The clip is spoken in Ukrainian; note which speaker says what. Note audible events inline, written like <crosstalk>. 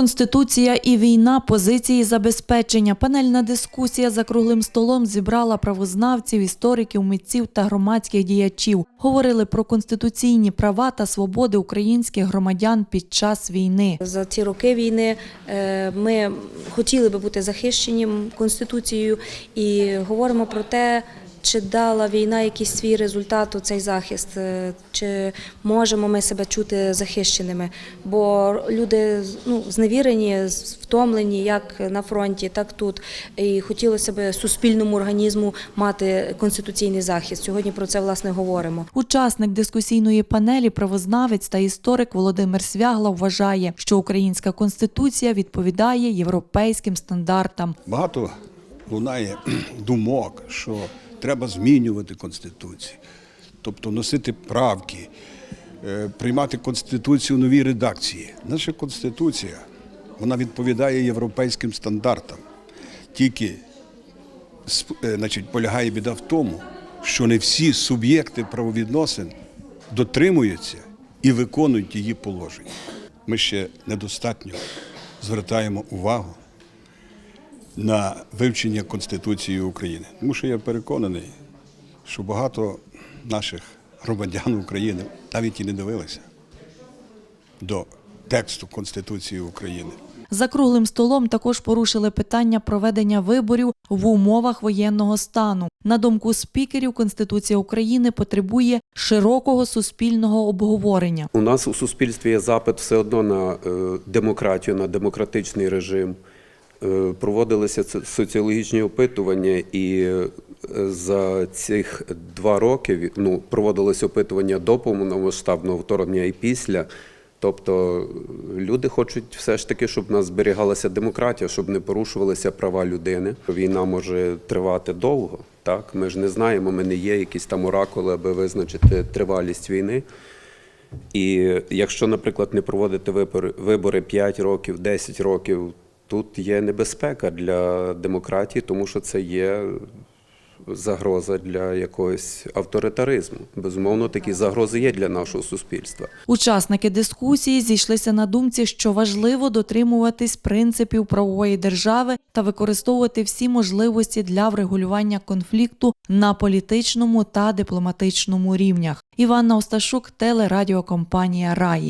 Speaker 1: Конституція і війна, позиції забезпечення. Панельна дискусія за круглим столом зібрала правознавців, істориків, митців та громадських діячів. Говорили про конституційні права та свободи українських громадян під час війни.
Speaker 2: За ці роки війни е, ми хотіли би бути захищені Конституцією і говоримо про те, чи дала війна якийсь свій результат у цей захист, е, чи можемо ми себе чути захищеними. Бо люди ну, зневірені, втомлені як на фронті, так тут. І хотілося б суспільному організму мати конституційний захист. Сьогодні про це власне говоримо.
Speaker 1: Учасник дискусійної панелі, правознавець та історик Володимир Свягла вважає, що українська конституція відповідає європейським стандартам.
Speaker 3: Багато лунає <clears throat> думок, що треба змінювати Конституцію, тобто вносити правки, е, приймати Конституцію у новій редакції. Наша Конституція вона відповідає європейським стандартам. Тільки е, значить, полягає біда в тому, що не всі суб'єкти правовідносин дотримуються і виконують її положення. Ми ще недостатньо звертаємо увагу на вивчення Конституції України. Тому що я переконаний, що багато наших громадян України навіть і не дивилися до тексту Конституції України.
Speaker 1: За круглим столом також порушили питання проведення виборів в умовах воєнного стану. На думку спікерів, Конституція України потребує широкого суспільного обговорення.
Speaker 4: У нас у суспільстві є запит все одно на е, демократію, на демократичний режим. Е, Проводилися соціологічні опитування, і е, за цих два роки ну, проводилось опитування до повномасштабного вторгнення і після. Тобто е, люди хочуть все ж таки, щоб в нас зберігалася демократія, щоб не порушувалися права людини. Війна може тривати довго. Так, ми ж не знаємо, ми не є якісь там оракули, аби визначити тривалість війни. І якщо, наприклад, не проводити вибори, вибори 5 років, 10 років, тут є небезпека для демократії, тому що це є загроза для якогось авторитаризму. Безумовно, такі загрози є для нашого суспільства.
Speaker 1: Учасники дискусії зійшлися на думці, що важливо дотримуватись принципів правової держави та використовувати всі можливості для врегулювання конфлікту на політичному та дипломатичному рівнях. Іванна Осташук, телерадіокомпанія Раї.